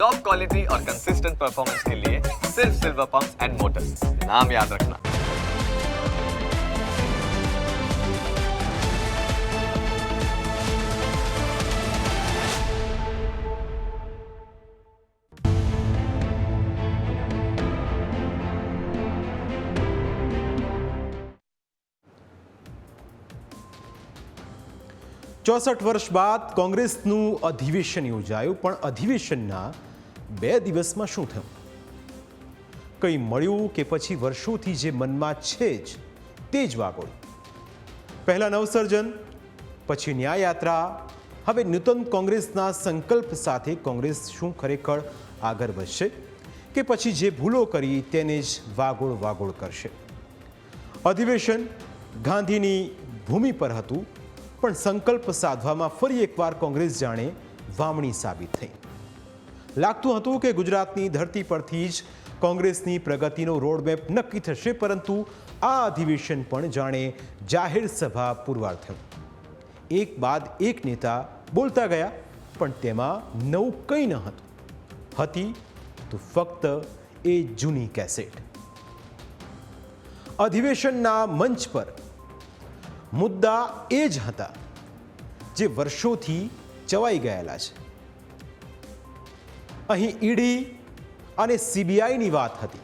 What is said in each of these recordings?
Top quality और consistent performance के लिए सिर्फ सिल्वर पंप्स एंड मोटर्स नाम याद रखना ચોસઠ વર્ષ બાદ કોંગ્રેસનું અધિવેશન યોજાયું પણ અધિવેશનના બે દિવસમાં શું થયું? કંઈ મળ્યું કે પછી વર્ષોથી જે મનમાં છે જ, તે જ વાગોળ્યું પહેલાં નવસર્જન, પછી ન્યાયયાત્રા, હવે નૂતન કોંગ્રેસના સંકલ્પ સાથે કોંગ્રેસ શું ખરેખર આગળ વધશે કે પછી જે ભૂલો કરી તેને જ વાગોળ વાગોળ કરશે? અધિવેશન ગાંધીની ભૂમિ પર હતું, પણ સંકલ્પ સાધવામાં ફરી એકવાર કોંગ્રેસ જાણે વામણી સાબિત થઈ. લાગતું હતું કે ગુજરાતની ધરતી પરથી જ કોંગ્રેસની પ્રગતિનો રોડમેપ નક્કી થશે, પરંતુ આ અધિવેશન પણ જાણે જાહેર સભા પુરવાર થયું. એક બાદ એક નેતા બોલતા ગયા, પણ તેમાં નવું કંઈ ન હતું. હતી તો ફક્ત એ જૂની કેસેટ. અધિવેશનના મંચ પર મુદ્દા એ જ હતા, જે વર્ષોથી ચવાઈ ગયેલા છે. અહીં ઈડી અને સીબીઆઈની વાત હતી.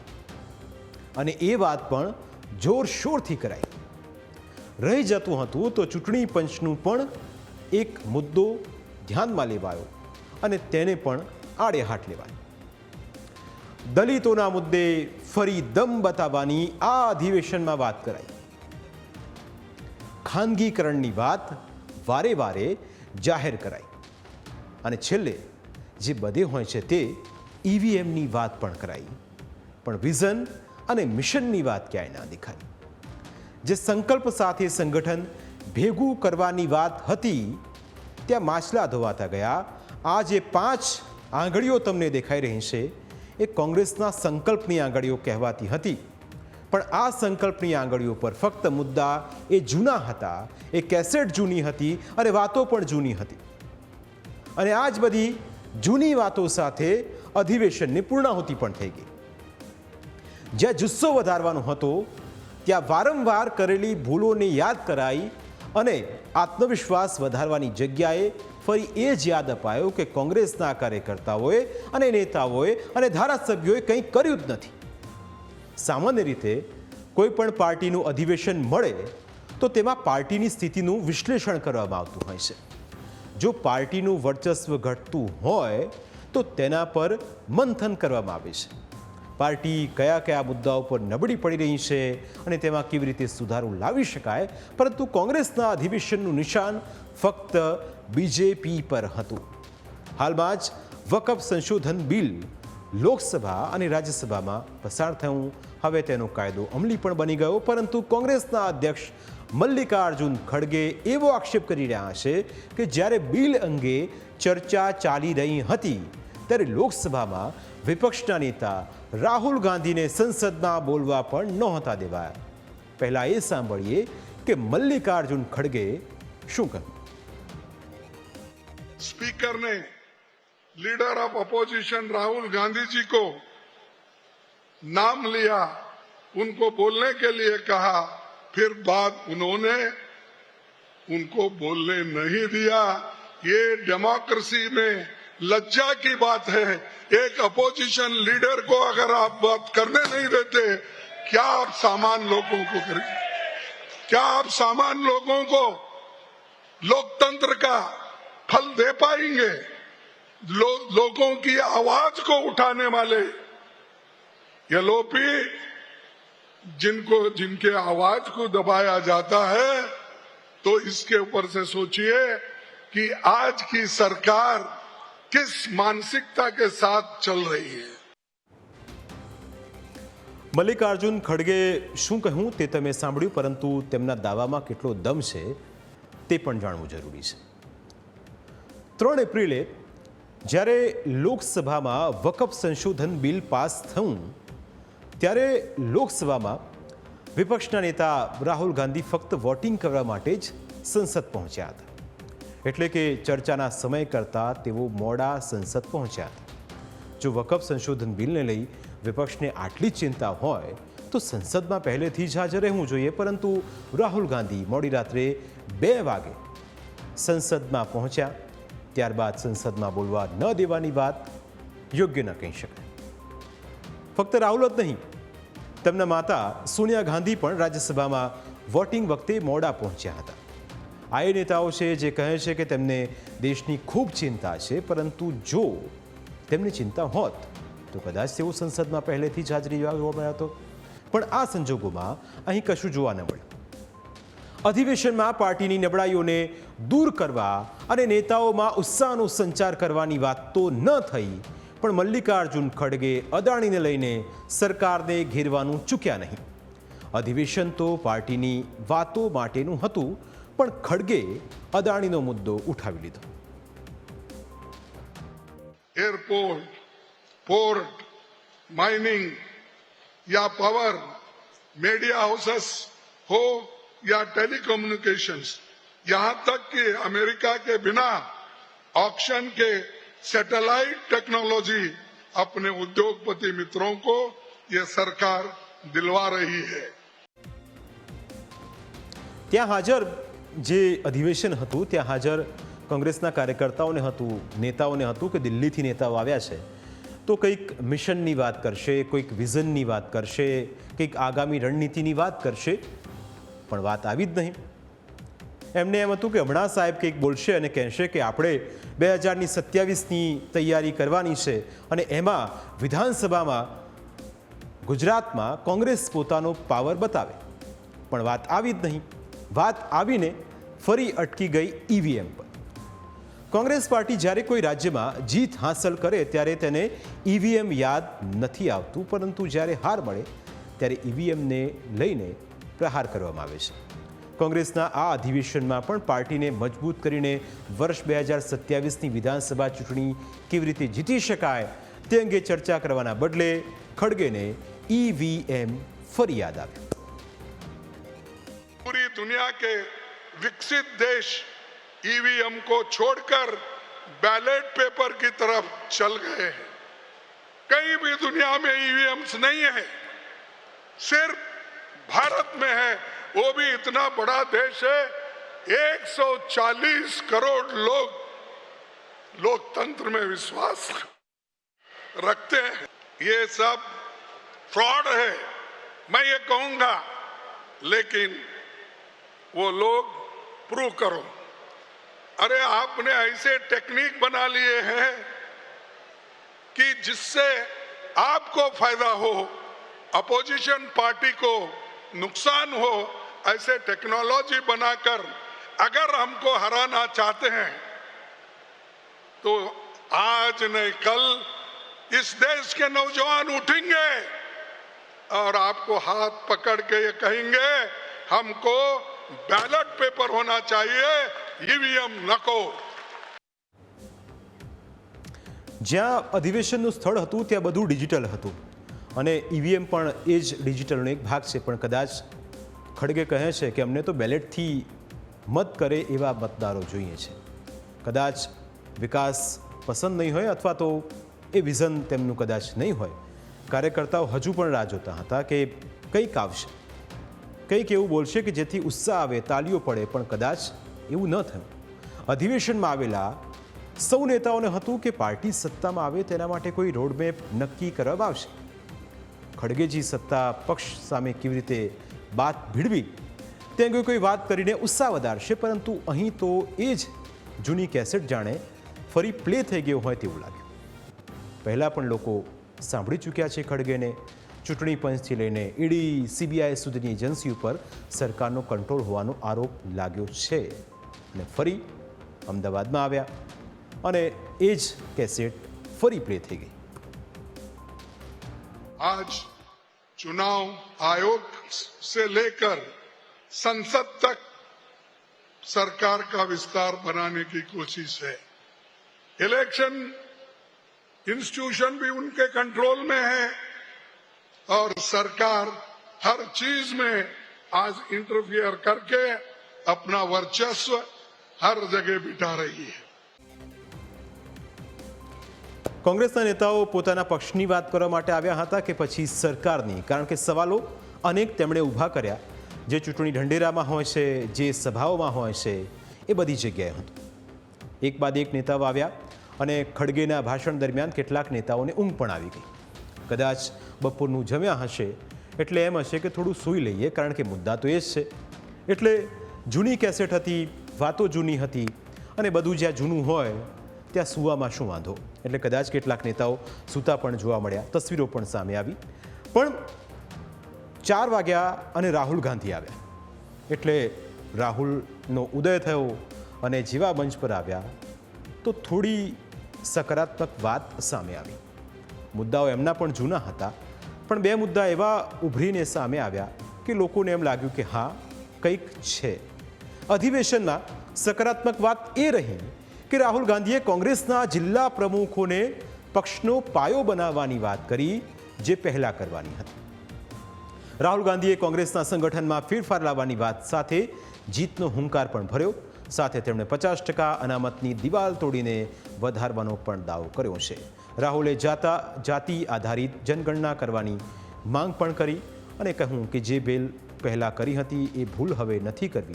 અને એ વાત પણ જોરશોરથી કરાઈ. રહી જતું હતું તો ચૂંટણી પંચનું પણ એક મુદ્દો ધ્યાનમાં લેવાયો અને તેને પણ આડે હાથ લેવાયો. દલિતોના મુદ્દે ફરી દમ બતાવવાની આ અધિવેશનમાં વાત કરાઈ. ખાનગીકરણની વાત વારે વારે જાહેર કરાઈ. અને છેલ્લે જે બધે હોય છે તે ઈવીએમની વાત પણ કરાઈ. પણ વિઝન અને મિશનની વાત ક્યાંય ના દેખાઈ. જે સંકલ્પ સાથે સંગઠન ભેગું કરવાની વાત હતી, ત્યાં માછલા ધોવાતા ગયા. આ જે પાંચ આંગળીઓ તમને દેખાઈ રહી છે, એ કોંગ્રેસના સંકલ્પની આંગળીઓ કહેવાતી હતી. પણ આ સંકલ્પની આંગળીઓ પર ફક્ત મુદ્દા એ જૂના હતા. એ કેસેટ જૂની હતી અને વાતો પણ જૂની હતી. અને આ જ બધી જૂની વાતો સાથે અધિવેશનની પૂર્ણાહુતિ પણ થઈ ગઈ. જ્યાં જુસ્સો વધારવાનો હતો, ત્યાં વારંવાર કરેલી ભૂલોને યાદ કરાઈ અને આત્મવિશ્વાસ વધારવાની જગ્યાએ ફરી એ જ યાદ અપાયો કે કોંગ્રેસના કાર્યકર્તાઓએ અને નેતાઓએ અને ધારાસભ્યોએ કંઈ કર્યું જ નથી. સામાન્ય રીતે કોઈ પણ પાર્ટીનું અધિવેશન મળે, તો તેમાં પાર્ટીની સ્થિતિનું વિશ્લેષણ કરવામાં આવતું હોય છે. જો પાર્ટીનું વર્ચસ્વ ઘટતું હોય, તો તેના પર મંથન કરવામાં આવે છે. પાર્ટી કયા કયા મુદ્દાઓ પર નબળી પડી રહી છે અને તેમાં કેવી રીતે સુધારો લાવી શકાય, પરંતુ કોંગ્રેસના અધિવેશનનું નિશાન ફક્ત બીજેપી પર હતું. હાલમાં જ વકફ સંશોધન બિલ લોકસભા અને રાજ્યસભામાં પસાર થયું. હવે તેનો કાયદો અમલી પણ બની ગયો, પરંતુ કોંગ્રેસના અધ્યક્ષ મલ્લિકાર્જુન ખડગે એવો આક્ષેપ કરી રહ્યા છે કે જ્યારે બિલ અંગે ચર્ચા ચાલી રહી હતી ત્યારે લોકસભામાં વિપક્ષના નેતા રાહુલ ગાંધીને સંસદમાં બોલવા પણ નહોતા દેવાયા પહેલા એ સાંભળીએ કે મલ્લિકાર્જુન ખડગે શું કહ્યું स्पीकर ने leader of opposition Rahul Gandhi ji को नाम लिया उनको बोलने के लिए कहा फिर बाद उन्होंने उनको बोलने नहीं दिया। ये डेमोक्रेसी में लज्जा की बात है। एक अपोजिशन लीडर को अगर आप बात करने नहीं देते क्या आप सामान्य लोगों को करेंगे क्या आप सामान्य लोगों को लोकतंत्र का फल दे पाएँगे? लो, लोगों की आवाज़ को उठाने वाले ये लोपी जिनको जिनके आवाज को दबाया जाता है तो इसके ऊपर से सोचिए कि आज की सरकार किस मानसिकता के साथ चल रही है મલ્લિકાર્જુન ખડગે શું કહ્યું તે તમે સાંભળ્યું પરંતુ તેમના દાવામાં કેટલો દમ છે તે પણ જાણવું જરૂરી છે ત્રણ એપ્રિલે જ્યારે લોકસભામાં વકફ સંશોધન બિલ પાસ થયું ત્યારે લોકસભામાં વિપક્ષના નેતા રાહુલ ગાંધી ફક્ત વોટિંગ કરવા માટે જ સંસદ પહોંચ્યા હતા. એટલે કે ચર્ચાના સમય કરતાં તેઓ મોડા સંસદ પહોંચ્યા હતા. જો વકફ સંશોધન બિલને લઈ વિપક્ષને આટલી ચિંતા હોય, તો સંસદમાં પહેલેથી જ હાજર રહેવું જોઈએ, પરંતુ રાહુલ ગાંધી મોડી રાત્રે બે વાગે સંસદમાં પહોંચ્યા. ત્યારબાદ સંસદમાં બોલવા ન દેવાની વાત યોગ્ય ન કહી શકાય. ફક્ત રાહુલ જ નહીં, તેમના માતા સોનિયા ગાંધી પણ રાજ્યસભામાં વોટિંગ વખતે મોડા પહોંચ્યા હતા. આ એ નેતાઓ છે જે કહે છે કે તેમને દેશની ખૂબ ચિંતા છે, પરંતુ જો તેમને ચિંતા હોત, તો કદાચ તેઓ સંસદમાં પહેલેથી જ હાજરી જોવા મળ્યા હતો પણ આ સંજોગોમાં અહીં કશું જોવા ન મળ્યું. અધિવેશનમાં પાર્ટીની નબળાઈઓને દૂર કરવા અને નેતાઓમાં ઉત્સાહનો સંચાર કરવાની વાત તો ન થઈ પણ મલ્લિકાર્જુન ખડગે અદાણીને લઈને સરકારને ઘેરવાનું ચૂક્યા નહીં અધિવેશન તો પાર્ટીની વાતો માટેનું હતું પણ ખડગે અદાણીનો મુદ્દો ઉઠાવી લીધો एयरपोर्ट पोर्ट माइनिंग या पावर मीडिया हाउसेस हो या टेलीकम्युनिकेशंस यहां तक कि अमेरिका के बिना ऑक्शन के सैटेलाइट टेक्नोलॉजी अपने उद्योगपति मित्रों को ये सरकार दिलवा रही है ત્યાં હાજર જે અધિવેશન હતું ત્યાં હાજર કોંગ્રેસના કાર્યકર્તાઓને હતું નેતાઓને હતું કે દિલ્હીથી નેતાઓ આવ્યા છે તો કંઈક મિશનની વાત કરશે કોઈક વિઝનની વાત કરશે કંઈક આગામી રણનીતિની વાત કરશે પણ વાત આવી જ નહીં એમને એમ હતું કે હમણાં સાહેબ કંઈક બોલશે અને કહેશે કે આપણે બે હજારની સત્યાવીસની તૈયારી કરવાની છે અને એમાં વિધાનસભામાં ગુજરાતમાં કોંગ્રેસ પોતાનો પાવર બતાવે. પણ વાત આવી જ નહીં. વાત આવીને ફરી અટકી ગઈ ઈવીએમ પર. કોંગ્રેસ પાર્ટી જ્યારે કોઈ રાજ્યમાં જીત હાંસલ કરે ત્યારે તેને ઈવીએમ યાદ નથી આવતું, પરંતુ જ્યારે હાર મળે ત્યારે ઈવીએમને લઈને પ્રહાર કરવામાં આવે છે. કોંગ્રેસના આ અધિવેશનમાં પણ પાર્ટીને મજબૂત કરીને વર્ષ બે હજાર સત્યાવીસની વિધાનસભા ચૂંટણી કેવી રીતે જીતી શકાય તે અંગે ચર્ચા કરવાના બદલે ખડગેને ઈવીએમ ફરી યાદ આવ્યું पूरी दुनिया के विकसित देश ईवीएम को छोड़कर बैलेट पेपर की तरफ चल गए हैं कहीं भी दुनिया में ईवीएम्स नहीं है सिर्फ भारत में है वो भी इतना बड़ा देश है 140 करोड़ लोग, लोकतंत्र में विश्वास रखते हैं। ये सब फ्रॉड है, मैं ये कहूँगा, लेकिन वो लोग प्रूव करो। अरे, आपने ऐसे टेक्निक बना लिए हैं कि जिससे आपको फ़ायदा हो, अपोजिशन पार्टी को नुकसान हो ऐसे टेक्नोलॉजी बनाकर अगर हमको हराना चाहते हैं तो आज नहीं कल इस देश के नौजवान उठेंगे और आपको हाथ पकड़ के ये कहेंगे हमको बैलेट पेपर होना चाहिए ईवीएम नको જ્યાં અધિવેશનનું સ્થળ હતું ત્યાં બધું ડિજિટલ હતું અને ઈવીએમ પણ એ જ ડિજિટલનો એક ભાગ છે, પણ કદાચ ખડગે કહે છે કે અમને તો બેલેટથી મત કરે એવા મતદારો જોઈએ છે. કદાચ વિકાસ પસંદ નહીં હોય અથવા તો એ વિઝન તેમનું કદાચ નહીં હોય. કાર્યકર્તાઓ હજુ પણ રાહ જોતા હતા કે કંઈક આવશે. કંઈક એવું બોલશે કે જેથી ઉત્સાહ આવે તાલીઓ પડે, પણ કદાચ એવું ન થયું. અધિવેશનમાં આવેલા સૌ નેતાઓને હતું કે પાર્ટી સત્તામાં આવે તેના માટે કોઈ રોડમેપ નક્કી કરવામાં આવશે. ખડગેજી સત્તા પક્ષ સામે કેવી રીતે વાત ભીડવી, તે અંગે કોઈ વાત કરીને ઉત્સાહ વધારશે, પરંતુ અહીં તો એ જ જૂની કેસેટ જાણે ફરી પ્લે થઈ ગયો હોય તેવું લાગ્યું પહેલાં પણ લોકો સાંભળી ચૂક્યા છે ખડગેને. ચૂંટણી પંચથી લઈને ઈડી, સીબીઆઈ સુધીની એજન્સી ઉપર સરકારનો કંટ્રોલ હોવાનો આરોપ લાગ્યો છે. અને ફરી અમદાવાદમાં આવ્યા. અને એ જ કેસેટ ફરી પ્લે થઈ ગઈ. आज चुनाव आयोग से लेकर संसद तक सरकार का विस्तार बनाने की कोशिश है। इलेक्शन इंस्टीट्यूशन भी उनके कंट्रोल में है और सरकार हर चीज़ में आज इंटरफियर करके अपना वर्चस्व हर जगह बिठा रही है। કોંગ્રેસના નેતાઓ પોતાના પક્ષની વાત કરવા માટે આવ્યા હતા કે પછી સરકારની, કારણ કે સવાલો અનેક તેમણે ઊભા કર્યા. જે ચૂંટણી ઢંઢેરામાં હોય છે, જે સભાઓમાં હોય છે, એ બધી જગ્યાએ હતું. એક બાદ એક નેતાઓ આવ્યા અને ખડગેના ભાષણ દરમિયાન કેટલાક નેતાઓને ઊંઘ પણ આવી ગઈ. કદાચ બપોરનું જમ્યા હશે એટલે એમ હશે કે થોડું સૂઈ લઈએ, કારણ કે મુદ્દા તો એ જ છે. એટલે જૂની કેસેટ હતી, વાતો જૂની હતી અને બધું જ્યાં જૂનું હોય ત્યાં સૂવામાં શું વાંધો? એટલે કદાચ કેટલાક નેતાઓ સૂતા પણ જોવા મળ્યા, તસવીરો પણ સામે આવી. પણ ચાર વાગ્યા અને રાહુલ ગાંધી આવ્યા. એટલે રાહુલનો ઉદય થયો અને જેવા મંચ પર આવ્યા, તો થોડી સકારાત્મક વાત સામે આવી. મુદ્દાઓ એમના પણ જૂના હતા, પણ બે મુદ્દા એવા ઉભરીને સામે આવ્યા કે લોકોને એમ લાગ્યું કે હા, કંઈક છે. અધિવેશનમાં સકારાત્મક વાત એ રહી કે રાહુલ ગાંધીએ કોંગ્રેસના જિલ્લા પ્રમુખોને પક્ષનો પાયો બનાવવાની વાત કરી, જે પહેલા કરવાની હતી. રાહુલ ગાંધીએ કોંગ્રેસના સંગઠનમાં ફેરફાર લાવવાની વાત સાથે જીતનો હુંકાર પણ ભર્યો. સાથે તેમણે પચાસ ટકા અનામતની દિવાલ તોડીને વધારવાનો પણ દાવો કર્યો છે. રાહુલે જાતા, જાતિ આધારિત જનગણના કરવાની માંગ પણ કરી અને કહ્યું કે જે બિલ પહેલાં કરી હતી એ ભૂલ હવે નથી કરવી.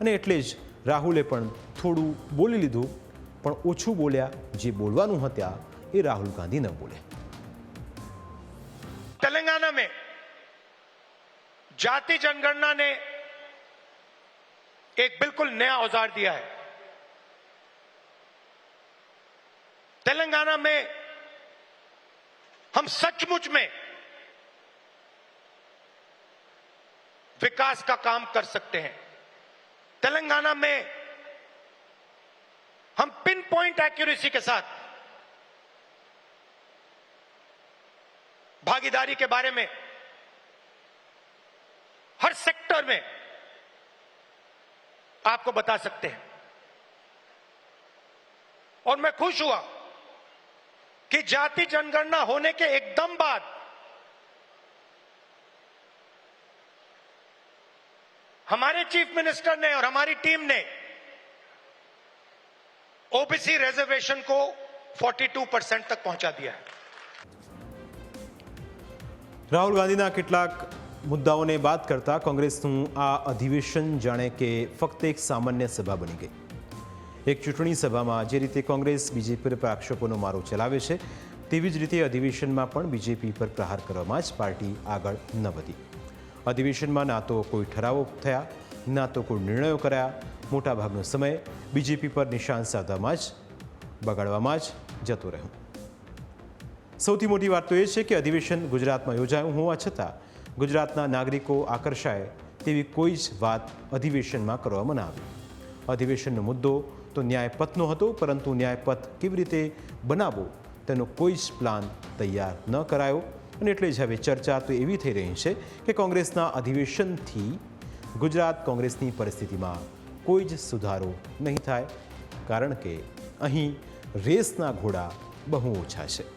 અને એટલે જ રાહુલે પણ થોડું બોલી લીધું પણ ઓછું બોલ્યા જે બોલવાનું હતા એ રાહુલ ગાંધી ન બોલ્યા तेलंगाना में जाति जनगणना ने एक बिल्कुल नया औजार दिया है तेलंगाना में हम सचमुच में विकास का काम कर सकते हैं तेलंगाना में हम पिन पॉइंट एक्यूरेसी के साथ भागीदारी के बारे में, हर सेक्टर में आपको बता सकते हैं। और मैं खुश हुआ कि जाति जनगणना होने के एकदम बाद हमारे चीफ मिनिस्टर ने और हमारी टीम ने ओबीसी रिजर्वेशन को 42 परसेंट तक पहुंचा दिया है રાહુલ ગાંધીના કેટલાક મુદ્દાઓને બાદ કરતા કોંગ્રેસનું આ અધિવેશન જાણે કે ફક્ત એક સામાન્ય સભા બની ગઈ એક ચૂંટણી સભામાં જે રીતે કોંગ્રેસ બીજેપી પર આક્ષેપોનો મારો ચલાવે છે તેવી જ રીતે અધિવેશનમાં પણ બીજેપી પર પ્રહાર કરવામાં જ પાર્ટી આગળ ન વધી અધિવેશનમાં ના તો કોઈ ઠરાવો થયા ના તો કોઈ નિર્ણયો કરાયા મોટાભાગનો સમય બીજેપી પર નિશાન સાધવામાં જ, બગાડવામાં જ જતો રહ્યો. સૌથી મોટી વાત તો એ છે કે અધિવેશન ગુજરાતમાં યોજાયું હોવા છતાં, ગુજરાતના નાગરિકો આકર્ષાય તેવી કોઈ જ વાત અધિવેશનમાં કરવામાં ન આવી. અધિવેશનનો મુદ્દો તો ન્યાયપથનો હતો, પરંતુ ન્યાયપથ કેવી રીતે બનાવવો તેનો કોઈ જ પ્લાન તૈયાર ન કરાયો. અને એટલે જ હવે ચર્ચા તો એવી થઈ રહી છે કે કોંગ્રેસના અધિવેશનથી ગુજરાત કોંગ્રેસની પરિસ્થિતિમાં કોઈ જ સુધારો નહીં થાય કારણ કે અહીં રેસના ઘોડા બહુ ઓછા છે.